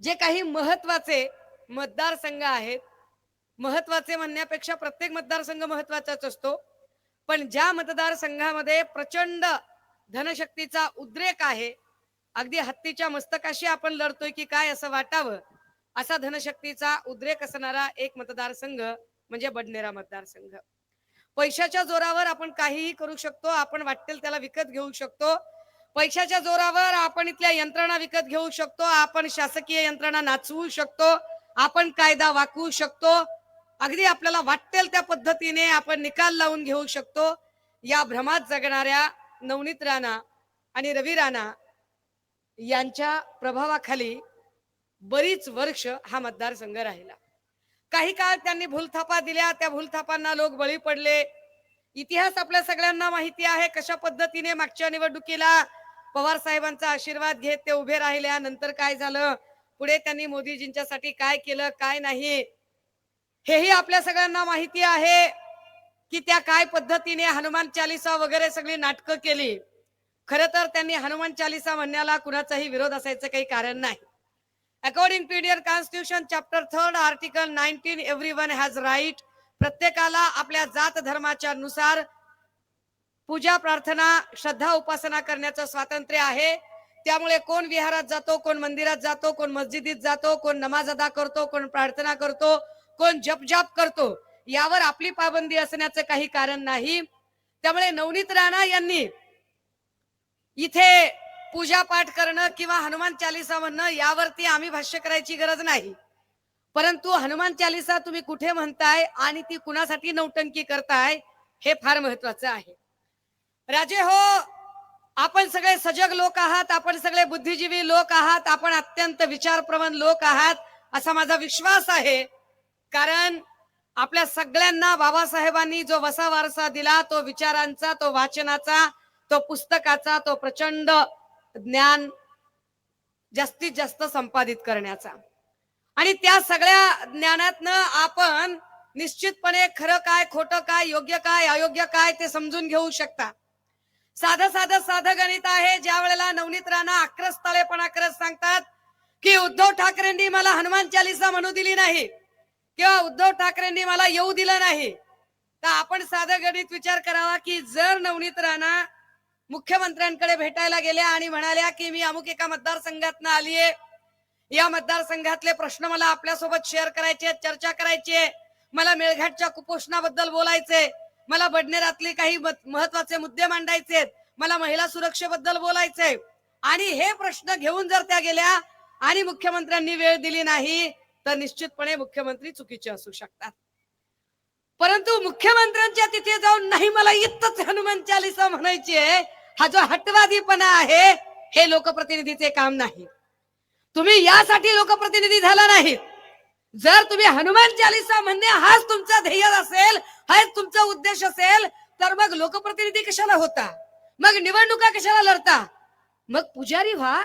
जे काही महत्त्वाचे मतदारसंघ आहेत महत्त्वाचे म्हणण्यापेक्षा प्रत्येक मतदारसंघ महत्वाचाच असतो. पण ज्या मतदारसंघामध्ये प्रचंड धनशक्तीचा उद्रेक आहे अगदी हत्तीच्या मस्तकाशी आपण लढतोय की काय असं वाटावं असा धनशक्तीचा उद्रेक असणारा एक मतदारसंघ म्हणजे बडनेरा मतदारसंघ. पैशाच्या जोरावर आपण काहीही करू शकतो आपण वाटेल त्याला विकत घेऊ शकतो पैशाच्या जोरावर आपण इथल्या यंत्रणा विकत घेऊ शकतो आपण शासकीय यंत्रणा नाचवू शकतो आपण कायदा वाकवू शकतो. अगदी आपल्याला वाटेल त्या पद्धतीने आपण निकाल लावून घेऊ शकतो. या भ्रमात जगणाऱ्या नवनीत राणा आणि रवी राणा यांच्या प्रभावाखाली बरीच वर्ष हा मतदारसंघ राहिला. काही काळ त्यांनी भूलथापा दिल्या त्या भूलथापांना लोक बळी पडले. इतिहास आपल्या सगळ्यांना माहिती आहे कशा पद्धतीने मागच्या निवडणुकीला पवार साहेबांचा आशीर्वाद घेत ते उभे राहिल्या नंतर काय झालं? पुढे त्यांनी मोदीजींच्यासाठी काय केलं काय नाही? हेही आपल्या सगळ्यांना माहिती आहे की त्या काय पद्धतीने हनुमान चालिसा वगैरे सगळी नाटकं केली. खर तर त्यांनी हनुमान चालिसा म्हणण्याला कुणाचाही विरोध असायचं काही कारण नाही. According to Indian constitution chapter third article nineteen every one has right प्रत्येकाला आपल्या जात धर्माच्या नुसार पूजा प्रार्थना श्रद्धा उपासना करण्याचं स्वातंत्र्य आहे. त्यामुळे कोण विहारात जातो कोण मंदिरात जातो कोण मस्जिदीत जातो कोण नमाज अदा करतो कोण प्रार्थना करतो कोण जपजाप करतो यावर आपली पाबंदी असण्याचं काही कारण नाही. त्यामुळे नवनीत राणा यांनी इथे पूजा पाठ करणं किंवा हनुमान चालिसा म्हणणं यावरती आम्ही भाष्य करायची गरज नाही. परंतु हनुमान चालिसा तुम्ही कुठे म्हणताय आणि ती कुणासाठी नौटंकी करताय हे फार महत्वाचं आहे. राजे हो आपण सगळे सजग लोक आहात आपण सगळे बुद्धिजीवी लोक आहात आपण अत्यंत विचारप्रवण लोक आहात असा माझा विश्वास आहे. कारण आपल्या सगळ्यांना बाबासाहेबांनी जो वसा वारसा दिला तो विचारांचा तो वाचनाचा तो पुस्तकाचा तो प्रचंड ज्ञान जास्तीत जास्त संपादित करण्याचा. आणि त्या सगळ्या ज्ञानातनं आपण निश्चितपणे खरं काय खोटं काय योग्य काय अयोग्य काय ते समजून घेऊ शकता. साधं साधं साधं गणित आहे. ज्या वेळेला नवनीत राणा आक्रस्ताळेपणा करत सांगतात की उद्धव ठाकरेंनी मला हनुमान चालिसा म्हणू दिली नाही किंवा उद्धव ठाकरेंनी मला येऊ दिलं नाही तर आपण साधं गणित विचार करावा की जर नवनीत राणा मुख्यमंत्र्यांकडे भेटायला गेल्या आणि म्हणाल्या की मी अमुक एका मतदारसंघातनं आलीये या मतदारसंघातले प्रश्न मला आपल्यासोबत शेअर करायचे चर्चा करायची मला मेळघाटच्या कुपोषणाबद्दल बोलायचे मला बडनेरातले काही महत्त्वाचे मुद्दे मांडायचे मला महिला सुरक्षेबद्दल बोलायचे आणि हे प्रश्न घेऊन जर त्या गेल्या आणि मुख्यमंत्र्यांनी वेळ दिली नाही तर निश्चितपणे मुख्यमंत्री चुकीचे असू शकतात. परंतु मुख्यमंत्र्यांच्या तिथे जाऊन नाही मला इतच हनुमान चालिसा म्हणायची आहे. हा जो हटवादीपणा आहे हे लोकप्रतिनिधीचे काम नाही. तुम्ही यासाठी लोकप्रतिनिधी झाला नाही जर तुम्ही हनुमान चालिसा म्हणणे हाच तुमचा ध्येय असेल हाच तुमचा उद्देश असेल तर मग लोकप्रतिनिधी कशाला होता? मग निवडणुका कशाला लढता? मग पुजारी व्हा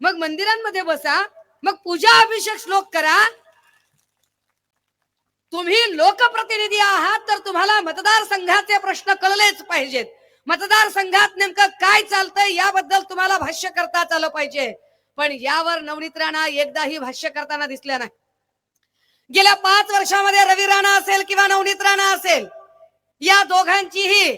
मग मंदिरांमध्ये बसा मग पूजा अभिषेक श्लोक करा. तुम्ही लोकप्रतिनिधी आहात तर तुम्हाला मतदारसंघाचे प्रश्न कळलेच पाहिजेत. मतदारसंघात नेमकं काय चालतंय याबद्दल तुम्हाला भाष्य करताच आलं पाहिजे. पण यावर नवनीत राणा एकदाही भाष्य करताना दिसल्या नाही. गेल्या पाच वर्षामध्ये रवी राणा असेल किंवा नवनीत राणा असेल या दोघांचीही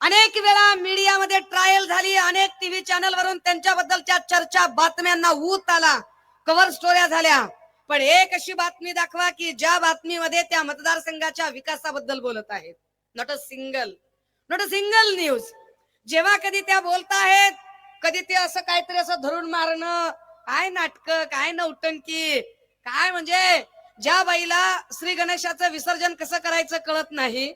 अनेक वेळा मीडियामध्ये ट्रायल झाली अनेक टीव्ही चॅनल वरून त्यांच्याबद्दलच्या चर्चा बातम्यांना ऊत आला कव्हर स्टोऱ्या झाल्या. पण एक अशी बातमी दाखवा की ज्या बातमीमध्ये त्या मतदारसंघाच्या विकासाबद्दल बोलत आहेत. Not a single not a single news जेव्हा कधी त्या बोलताहेत कधी ते असं काहीतरी असं धरून मारणं काय नाटक काय नौटंकी काय म्हणजे ज्या बाईला श्री गणेशाचं विसर्जन कसं करायचं कळत नाही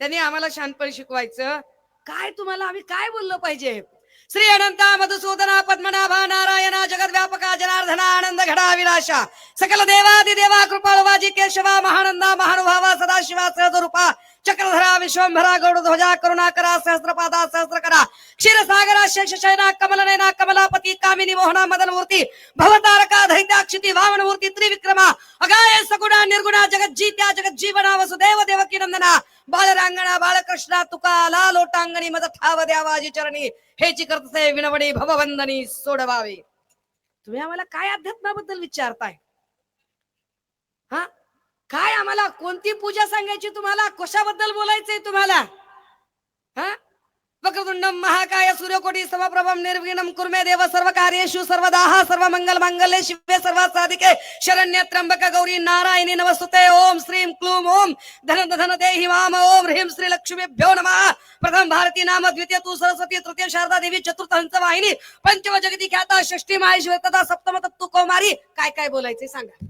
त्यांनी आम्हाला शानपणी शिकवायचं. काय तुम्हाला आम्ही काय बोललो पाहिजे? श्री अनंता मधुसूदना पद्मनाभा नारायणा जगद व्यापका जनार्दना आनंद घडा विलाशा सकल देवादि देवा कृपाळवाजी केशवा महानंदा महानुभावा सदाशिवा सहजरूपा चक्रधरा विश्वंभरा गौड ध्वजा करुणाकरा सहस्रपादा सहस्रकरा क्षीरसागरा कमल कमलनयना कमलापती कामिनी मोहना मदन मूर्ती भवतारका दैत्याक्षिती वामन मूर्ती त्रिविक्रमा अगाय सगुणा निर्गुणा जगज्जीत्या जगज्जीवना वसुदेव देवकी नंदना बालरांगणा बाळकृष्णा तुका ला लोटांगणी मज ठाव द्यावाजी चरणी हेची करतसे विनवणी भववंदनी सोडवावे. तुम्ही आम्हाला काय अध्यात्माबद्दल विचारताय? हा? काय आम्हाला कोणती पूजा सांगायची तुम्हाला? कशाबद्दल बोलायचंय तुम्हाला? हा? वक्रतुंडम महाकाय सूर्यकोटी समप्रभम निर्विघ्नम कुर्मे देव सर्व कार्येषु सर्वदाः सर्व मंगल मांगल्ये शिवे सर्व साधिके शरण्य त्र्यंबक गौरी नारायणी नमस्तुते। ओम श्रीं क्लूम ओम धन धन देहि माम। ओम ह्रीं श्री लक्ष्मीभ्यो नमः। प्रथम भारती नाम द्वितीय तू सरस्वती तृतीय शारदा देवी चतुर्थ हंस वाहिनी पंचम जगती ख्याता षष्टी माहेश्वर तथा सप्तम तत्तू कौमारी। काय काय बोलायचे सांगा।